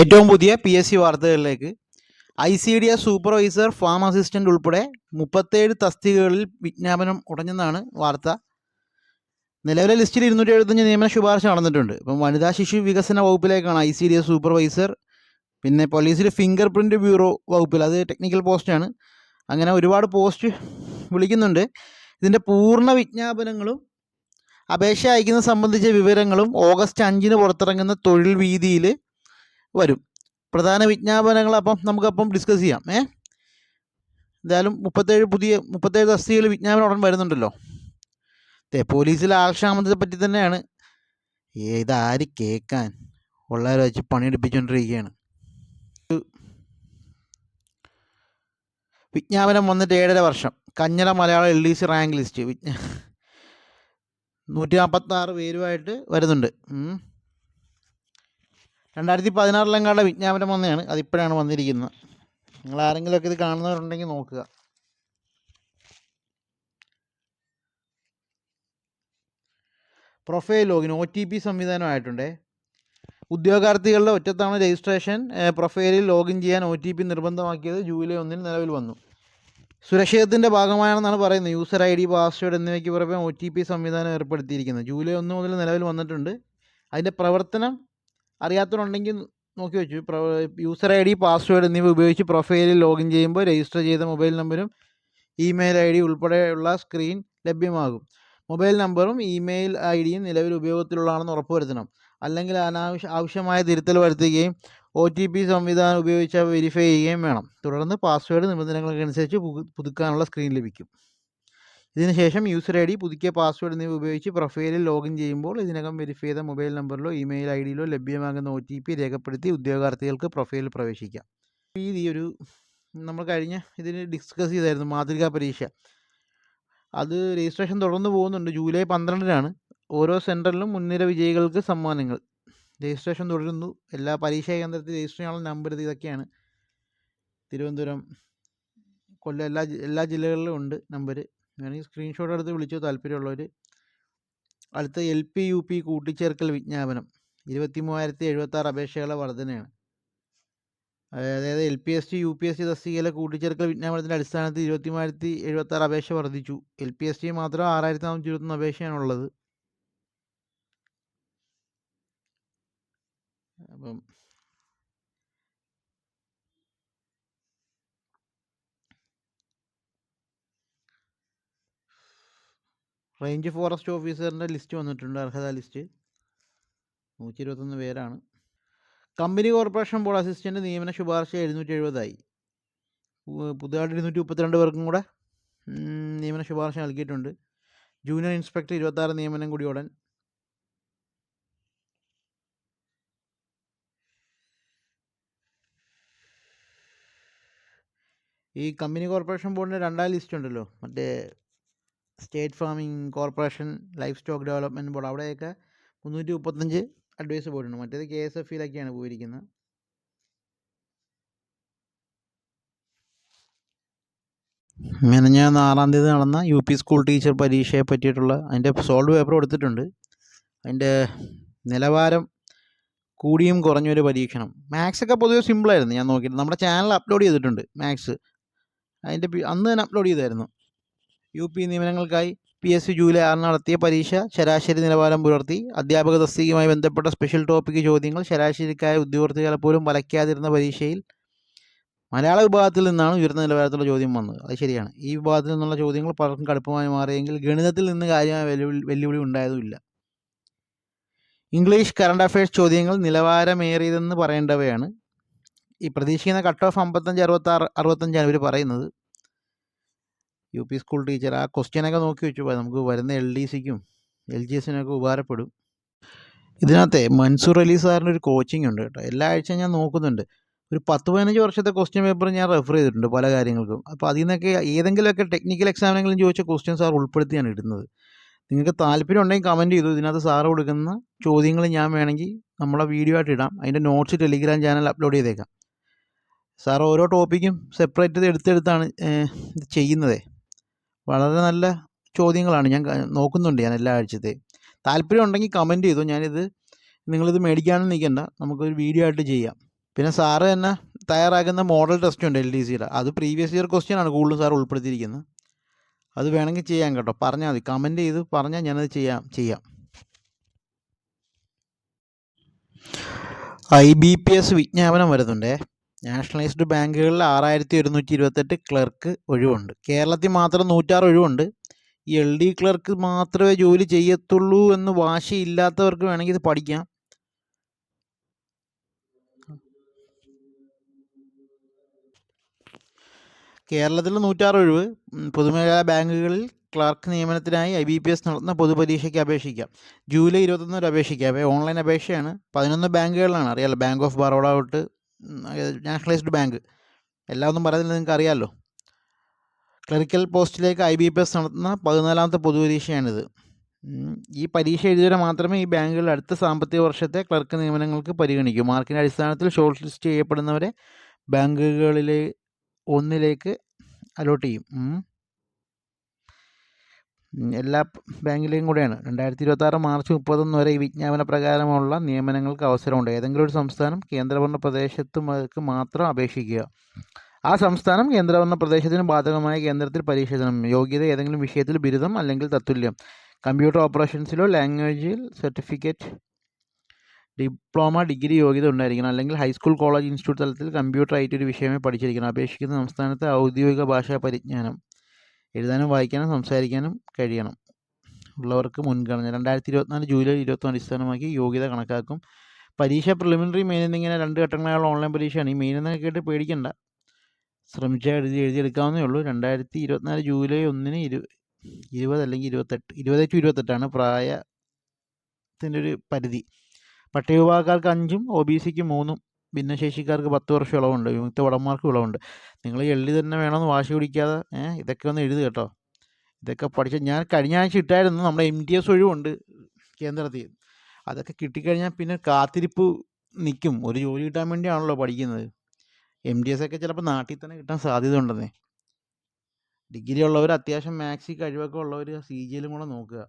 ഏറ്റവും പുതിയ P S C വാർത്തകളിലേക്ക്. I C D S supervisor farm assistant ഉൾപ്പെടെ മുപ്പത്തേഴ് തസ്തികകളിൽ വിജ്ഞാപനം ഉടഞ്ഞെന്നാണ് വാർത്ത. നിലവിലെ ലിസ്റ്റിൽ ഇരുന്നൂറ്റി എഴുപത്തഞ്ച് നിയമന ശുപാർശ നടന്നിട്ടുണ്ട്. ഇപ്പം വനിതാ ശിശു വികസന വകുപ്പിലേക്കാണ് I C D S supervisor പിന്നെ പോലീസിൽ ഫിംഗർ പ്രിന്റ് ബ്യൂറോ വകുപ്പിൽ. അത് ടെക്നിക്കൽ പോസ്റ്റാണ് അങ്ങനെ ഒരുപാട് പോസ്റ്റ് വിളിക്കുന്നുണ്ട്. ഇതിന്റെ പൂർണ വിജ്ഞാപനങ്ങളും അപേക്ഷ അയക്കുന്നത് സംബന്ധിച്ച വിവരങ്ങളും ഓഗസ്റ്റ് അഞ്ചിന് പുറത്തിറങ്ങുന്ന തൊഴിൽ വീതിയിൽ വരും. പ്രധാന വിജ്ഞാപനങ്ങൾ അപ്പം നമുക്കപ്പം ഡിസ്കസ് ചെയ്യാം. ഏ? എന്തായാലും മുപ്പത്തേഴ് പുതിയ മുപ്പത്തേഴ് തസ്തികയിൽ വിജ്ഞാപനം ഉടൻ വരുന്നുണ്ടല്ലോ. അതെ പോലീസിൽ ആൾക്ഷാമത്തെ പറ്റി തന്നെയാണ്. ഇതാര് കേൾക്കാൻ ഉള്ളവരെ വെച്ച് പണിയെടുപ്പിച്ചുകൊണ്ടിരിക്കുകയാണ് വിജ്ഞാപനം വന്നിട്ട് ഏഴര വർഷം. കഞ്ഞല Malayalam L D C rank list. വിജ്ഞാ നൂറ്റി നാൽപ്പത്താറ് പേരുമായിട്ട് വരുന്നുണ്ട്. രണ്ടായിരത്തി പതിനാറിലെങ്ങാണ്ട് വിജ്ഞാപനം വന്നതാണ്. അതിപ്പോഴാണ് വന്നിരിക്കുന്നത്. നിങ്ങൾ ആരെങ്കിലുമൊക്കെ ഇത് കാണുന്നവരുണ്ടെങ്കിൽ നോക്കുക. Profile login O T P സംവിധാനമായിട്ടുണ്ടേ. ഉദ്യോഗാർത്ഥികളുടെ ഒറ്റത്തവണ രജിസ്ട്രേഷൻ പ്രൊഫൈലിൽ ലോഗിൻ ചെയ്യാൻ ഒ ടി പി നിർബന്ധമാക്കിയത് ജൂലൈ ഒന്നിന് നിലവിൽ വന്നു. സുരക്ഷിതത്തിന്റെ ഭാഗമായാണെന്നാണ് പറയുന്നത്. യൂസർ ഐ ഡി പാസ്വേഡ് എന്നിവയ്ക്ക് പുറമെ ഒ ടി പി സംവിധാനം ഏർപ്പെടുത്തിയിരിക്കുന്നത്. ജൂലൈ ഒന്ന് മുതൽ നിലവിൽ വന്നിട്ടുണ്ട്. അതിന്റെ പ്രവർത്തനം അറിയാത്തവരുണ്ടെങ്കിൽ നോക്കി വെച്ചു. യൂസർ ഐ ഡി പാസ്വേഡ് എന്നിവ ഉപയോഗിച്ച് പ്രൊഫൈലിൽ ലോഗിൻ ചെയ്യുമ്പോൾ രജിസ്റ്റർ ചെയ്ത മൊബൈൽ നമ്പരും ഇമെയിൽ ഐ ഡി ഉൾപ്പെടെയുള്ള സ്ക്രീൻ ലഭ്യമാകും. മൊബൈൽ നമ്പറും ഇമെയിൽ ഐ ഡിയും നിലവിൽ ഉപയോഗത്തിലുള്ളതാണെന്ന് ഉറപ്പുവരുത്തണം അല്ലെങ്കിൽ അനാവശ്യ ആവശ്യമായ തിരുത്തൽ വരുത്തുകയും ഒ ടി പി സംവിധാനം ഉപയോഗിച്ച് വെരിഫൈ ചെയ്യുകയും വേണം. തുടർന്ന് പാസ്വേഡ് നിബന്ധനകൾക്കനുസരിച്ച് പുതു- പുതുക്കാനുള്ള സ്ക്രീൻ ലഭിക്കും. ഇതിനുശേഷം യൂസർ ഐ ഡി പുതുക്കിയ പാസ്വേഡ് എന്നിവ ഉപയോഗിച്ച് പ്രൊഫൈലിൽ ലോഗിൻ ചെയ്യുമ്പോൾ ഇതിനകം വെരിഫൈ ചെയ്ത മൊബൈൽ നമ്പറിലോ ഇമെയിൽ ഐ ഡിയിലോ ലഭ്യമാകുന്ന ഒ ടി പി രേഖപ്പെടുത്തി ഉദ്യോഗാർത്ഥികൾക്ക് പ്രൊഫൈലിൽ പ്രവേശിക്കാം. ഈ ഒരു നമ്മൾ കഴിഞ്ഞ ഇതിന് ഡിസ്കസ് ചെയ്തായിരുന്നു മാതൃകാ പരീക്ഷ. അത് രജിസ്ട്രേഷൻ തുടർന്ന് പോകുന്നുണ്ട്. ജൂലൈ പന്ത്രണ്ടിനാണ്. ഓരോ സെന്ററിലും മുൻനിര വിജയികൾക്ക് സമ്മാനങ്ങൾ. രജിസ്ട്രേഷൻ തുടരുന്നു. എല്ലാ പരീക്ഷാ കേന്ദ്രത്തിൽ രജിസ്റ്റർ ചെയ്യാനുള്ള നമ്പർ ഇത് ഇതൊക്കെയാണ്. തിരുവനന്തപുരം കൊല്ലം എല്ലാ എല്ലാ ജില്ലകളിലും ഉണ്ട് നമ്പർ വേണമെങ്കിൽ സ്ക്രീൻഷോട്ട് എടുത്ത് വിളിച്ചോ താല്പര്യമുള്ളവർ അടുത്ത എൽ പി യു പി കൂട്ടിച്ചേർക്കൽ വിജ്ഞാപനം. ഇരുപത്തി മൂവായിരത്തി എഴുപത്താറ് അപേക്ഷകളെ വർധനയാണ്. അതായത് L P S T U P S T തസ്തികയിലെ കൂട്ടിച്ചേർക്കൽ വിജ്ഞാപനത്തിന്റെ അടിസ്ഥാനത്തിൽ ഇരുപത്തി മൂവായിരത്തി എഴുപത്താറ് അപേക്ഷ വർദ്ധിച്ചു എൽ പി എസ് ടി മാത്രം ആറായിരത്തി നാനൂറ്റി ഇരുപത്തൊന്ന് അപേക്ഷയാണുള്ളത്. അപ്പം റേഞ്ച് ഫോറസ്റ്റ് ഓഫീസറിന്റെ ലിസ്റ്റ് വന്നിട്ടുണ്ട് അർഹതാ ലിസ്റ്റ് നൂറ്റി ഇരുപത്തൊന്ന് പേരാണ്. കമ്പനി കോർപ്പറേഷൻ ബോർഡ് അസിസ്റ്റന്റ് നിയമന ശുപാർശ എഴുന്നൂറ്റി എഴുപതായി പുതുതായിട്ട് ഇരുന്നൂറ്റി മുപ്പത്തിരണ്ട് പേർക്കും കൂടെ നിയമന ശുപാർശ നൽകിയിട്ടുണ്ട്. ജൂനിയർ ഇൻസ്പെക്ടർ ഇരുപത്താറ് നിയമനം കൂടി ഉടൻ ഈ കമ്പനി കോർപ്പറേഷൻ ബോർഡിന്റെ രണ്ടാം ലിസ്റ്റ് ഉണ്ടല്ലോ മറ്റേ state farming corporation livestock development board അവിടെയൊക്കെ മുന്നൂറ്റി മുപ്പത്തഞ്ച് അഡ്വൈസ് ബോർഡുണ്ട് മറ്റേത് കെ എസ് എഫ് ഇയിലൊക്കെയാണ് പോയിരിക്കുന്നത് മെനഞ്ഞാന്ന് ആറാം തീയതി നടന്ന യു പി സ്കൂൾ ടീച്ചർ പരീക്ഷയെ പറ്റിയിട്ടുള്ള അതിന്റെ സോൾവ് പേപ്പർ കൊടുത്തിട്ടുണ്ട്. അതിന്റെ നിലവാരം കൂടിയും കുറഞ്ഞൊരു പരീക്ഷണം. മാത്സ് ഒക്കെ പൊതുവെ സിമ്പിളായിരുന്നു ഞാൻ നോക്കിയിട്ട് നമ്മുടെ ചാനൽ അപ്ലോഡ് ചെയ്തിട്ടുണ്ട് മാത്സ് അതിന്റെ അന്ന് തന്നെ അപ്ലോഡ് ചെയ്തായിരുന്നു. യു പി നിയമനങ്ങൾക്കായി പി എസ് സി ജൂലൈ ആറിന് നടത്തിയ പരീക്ഷ ശരാശരി നിലവാരം പുലർത്തി. അധ്യാപക തസ്തികയുമായി ബന്ധപ്പെട്ട സ്പെഷ്യൽ ടോപ്പിക് ചോദ്യങ്ങൾ ശരാശരിക്കായ ഉദ്യോഗാർത്ഥികളെ പോലും വലയ്ക്കാതിരുന്ന പരീക്ഷയിൽ മലയാള വിഭാഗത്തിൽ നിന്നാണ് ഉയർന്ന നിലവാരത്തിലുള്ള ചോദ്യം വന്നത്. അത് ശരിയാണ്. ഈ വിഭാഗത്തിൽ നിന്നുള്ള ചോദ്യങ്ങൾ പലർക്കും കടുപ്പമായി മാറിയെങ്കിൽ ഗണിതത്തിൽ നിന്ന് കാര്യമായ വെല്ലുവിളി വെല്ലുവിളി ഉണ്ടായതുമില്ല. ഇംഗ്ലീഷ് കറണ്ട് അഫയേഴ്സ് ചോദ്യങ്ങൾ നിലവാരമേറിയതെന്ന് പറയേണ്ടവയാണ്. ഈ പ്രതീക്ഷിക്കുന്ന കട്ട് ഓഫ് അമ്പത്തഞ്ച് അറുപത്താറ് അറുപത്തഞ്ചാണ് ഇവർ പറയുന്നത്. യു പി സ്കൂൾ ടീച്ചർ ആ ക്വസ്റ്റ്യനൊക്കെ നോക്കി വെച്ചു. നമുക്ക് വരുന്ന എൽ ഡി സിക്കും എൽ ജി എസിനൊക്കെ ഉപകാരപ്പെടും. ഇതിനകത്തെ മൻസൂർ അലി സാറിന്റെ ഒരു കോച്ചിങ് ഉണ്ട് കേട്ടോ. എല്ലാ ആഴ്ചയും ഞാൻ നോക്കുന്നുണ്ട്. ഒരു പത്ത് പതിനഞ്ച് വർഷത്തെ ക്വസ്റ്റ്യൻ പേപ്പർ ഞാൻ റെഫർ ചെയ്തിട്ടുണ്ട് പല കാര്യങ്ങൾക്കും. അപ്പോൾ അതിൽ നിന്നൊക്കെ ഏതെങ്കിലുമൊക്കെ ടെക്നിക്കൽ എക്സാമിനെങ്കിലും ചോദിച്ച ക്വസ്റ്റ്യൻ സാർ ഉൾപ്പെടുത്തിയാണ് ഇടുന്നത്. നിങ്ങൾക്ക് താല്പര്യം ഉണ്ടെങ്കിൽ കമന്റ് ചെയ്തു. ഇതിനകത്ത് സാറ് കൊടുക്കുന്ന ചോദ്യങ്ങൾ ഞാൻ വേണമെങ്കിൽ നമ്മളെ വീഡിയോ ആയിട്ട് ഇടാം. അതിന്റെ നോട്ട്സ് ടെലിഗ്രാം ചാനൽ അപ്ലോഡ് ചെയ്തേക്കാം. സാർ ഓരോ ടോപ്പിക്കും സെപ്പറേറ്റ് എടുത്തെടുത്താണ് ചെയ്യുന്നത്. വളരെ നല്ല ചോദ്യങ്ങളാണ് ഞാൻ നോക്കുന്നുണ്ട് ഞാൻ എല്ലാ ആഴ്ചത്തെയും താല്പര്യം ഉണ്ടെങ്കിൽ കമന്റ് ചെയ്തു. ഞാനിത് നിങ്ങളിത് മേടിക്കാനും നിൽക്കണ്ട. നമുക്കൊരു വീഡിയോ ആയിട്ട് ചെയ്യാം. പിന്നെ സാറ് തന്നെ തയ്യാറാക്കുന്ന മോഡൽ ടെസ്റ്റ് ഉണ്ട് എൽ ഡി സിയുടെ അത് പ്രീവിയസ് ഇയർ ക്വസ്റ്റ്യൻ ആണ് കൂടുതലും സാർ ഉൾപ്പെടുത്തിയിരിക്കുന്നത്. അത് വേണമെങ്കിൽ ചെയ്യാം കേട്ടോ. പറഞ്ഞാൽ മതി. കമന്റ് ചെയ്ത് പറഞ്ഞാൽ ഞാനത് ചെയ്യാം ചെയ്യാം. ഐ ബി പി എസ് വിജ്ഞാപനം വരുന്നുണ്ടേ. നാഷണലൈസ്ഡ് ബാങ്കുകളിൽ ആറായിരത്തി ഒരുന്നൂറ്റി ഇരുപത്തെട്ട് ക്ലർക്ക് ഒഴിവുണ്ട്. കേരളത്തിൽ മാത്രം നൂറ്റാറ് ഒഴിവുണ്ട്. ഈ എൽ ഡി ക്ലർക്ക് മാത്രമേ ജോലി ചെയ്യത്തുള്ളൂ എന്ന് വാശിയില്ലാത്തവർക്ക് വേണമെങ്കിൽ ഇത് പഠിക്കാം. കേരളത്തിൽ നൂറ്റാറ് ഒഴിവ്. പൊതുമേഖലാ ബാങ്കുകളിൽ ക്ലർക്ക് നിയമനത്തിനായി ഐ ബി പി എസ് നടത്തുന്ന പൊതുപരീക്ഷയ്ക്ക് അപേക്ഷിക്കാം. ജൂലൈ ഇരുപത്തൊന്ന് വരെ അപേക്ഷിക്കാം. ഓൺലൈൻ അപേക്ഷയാണ്. പതിനൊന്ന് ബാങ്കുകളിലാണ്. അറിയാലോ? ബാങ്ക് ഓഫ് ബറോഡ തൊട്ട് നാഷണലൈസ്ഡ് ബാങ്ക്. എല്ലാം ഒന്നും പറയുന്നില്ല നിങ്ങൾക്ക് അറിയാമല്ലോ ക്ലറിക്കൽ പോസ്റ്റിലേക്ക് ഐ ബി പി എസ് നടത്തുന്ന പതിനാലാമത്തെ പൊതുപരീക്ഷയാണിത്. ഈ പരീക്ഷ എഴുതിയവരെ മാത്രമേ ഈ ബാങ്കുകളിൽ അടുത്ത സാമ്പത്തിക വർഷത്തെ ക്ലർക്ക് നിയമനങ്ങൾക്ക് പരിഗണിക്കൂ. മാർക്കിന്റെ അടിസ്ഥാനത്തിൽ ഷോർട്ട് ലിസ്റ്റ് ചെയ്യപ്പെടുന്നവരെ ബാങ്കുകളിലെ ഒന്നിലേക്ക് അലോട്ട് ചെയ്യും. എല്ലാ ബാങ്കിലെയും കൂടെയാണ്. രണ്ടായിരത്തി ഇരുപത്തി ആറ് മാർച്ച് മുപ്പത്തൊന്ന് വരെ ഈ വിജ്ഞാപന പ്രകാരമുള്ള നിയമനങ്ങൾക്ക് അവസരമുണ്ട്. ഏതെങ്കിലും ഒരു സംസ്ഥാനം കേന്ദ്രഭരണ പ്രദേശത്തുമാർക്ക് മാത്രം അപേക്ഷിക്കുക. ആ സംസ്ഥാനം കേന്ദ്രഭരണ പ്രദേശത്തിന് ബാധകമായ കേന്ദ്രത്തിൽ പരീക്ഷ എഴുതണം യോഗ്യത ഏതെങ്കിലും വിഷയത്തിൽ ബിരുദം അല്ലെങ്കിൽ തത്തുല്യം കമ്പ്യൂട്ടർ ഓപ്പറേഷൻസിലോ ലാംഗ്വേജിൽ സർട്ടിഫിക്കറ്റ് ഡിപ്ലോമ ഡിഗ്രി യോഗ്യത ഉണ്ടായിരിക്കണം അല്ലെങ്കിൽ ഹൈസ്കൂൾ കോളേജ് ഇൻസ്റ്റിറ്റ്യൂട്ട് തലത്തിൽ കമ്പ്യൂട്ടർ ആയിട്ട് ഒരു വിഷയമേ പഠിച്ചിരിക്കണം. അപേക്ഷിക്കുന്ന സംസ്ഥാനത്തെ ഔദ്യോഗിക ഭാഷാ പരിജ്ഞാനം. എഴുതാനും വായിക്കാനും സംസാരിക്കാനും കഴിയണം. ഉള്ളവർക്ക് മുൻഗണന. രണ്ടായിരത്തി ഇരുപത്തിനാല് ജൂലൈ ഇരുപത്തൊന്ന് അടിസ്ഥാനമാക്കി യോഗ്യത കണക്കാക്കും. പരീക്ഷ പ്രിലിമിനറി മെയിൻ എന്നിങ്ങനെ രണ്ട് ഘട്ടങ്ങളായുള്ള ഓൺലൈൻ പരീക്ഷയാണ്. ഈ മെയിൻ എന്നൊക്കെ കേട്ട് പേടിക്കണ്ട. ശ്രമിച്ചാൽ എഴുതി എഴുതിയെടുക്കാവുന്നേ ഉള്ളൂ. രണ്ടായിരത്തി ഇരുപത്തിനാല് ജൂലൈ ഒന്നിന് ഇരു ഇരുപത് അല്ലെങ്കിൽ ഇരുപത്തെട്ട് ഇരുപത് ടു ഇരുപത്തെട്ടാണ് പ്രായത്തിന്റെ ഒരു പരിധി. പട്ടികവിഭാഗക്കാർക്ക് അഞ്ചും ഒ ബി സിക്ക് മൂന്നും ഭിന്നശേഷിക്കാർക്ക് പത്ത് വർഷം ഇളവുണ്ട്. വിമുക്ത ഭടന്മാർക്ക് ഇളവുണ്ട്. നിങ്ങൾ എള്ളി തന്നെ വേണമെന്ന് വാശി പിടിക്കാതെ ഇതൊക്കെ ഒന്ന് എഴുതി കേട്ടോ. ഇതൊക്കെ പഠിച്ച ഞാൻ കഴിഞ്ഞ ആഴ്ച ഇട്ടായിരുന്നു. നമ്മുടെ എം ടി എസ് ഒഴിവുണ്ട് കേന്ദ്രത്തിൽ. അതൊക്കെ കിട്ടിക്കഴിഞ്ഞാൽ പിന്നെ കാത്തിരിപ്പ് നിൽക്കും. ഒരു ജോലി കിട്ടാൻ വേണ്ടിയാണല്ലോ പഠിക്കുന്നത്. എം ഡി എസ് ഒക്കെ ചിലപ്പോൾ നാട്ടിൽ തന്നെ കിട്ടാൻ സാധ്യത ഉണ്ടെന്നേ ഡിഗ്രി ഉള്ളവർ അത്യാവശ്യം മാത്സിൽ കഴിവൊക്കെ ഉള്ളവർ സി ജിയിലും കൂടെ നോക്കുക.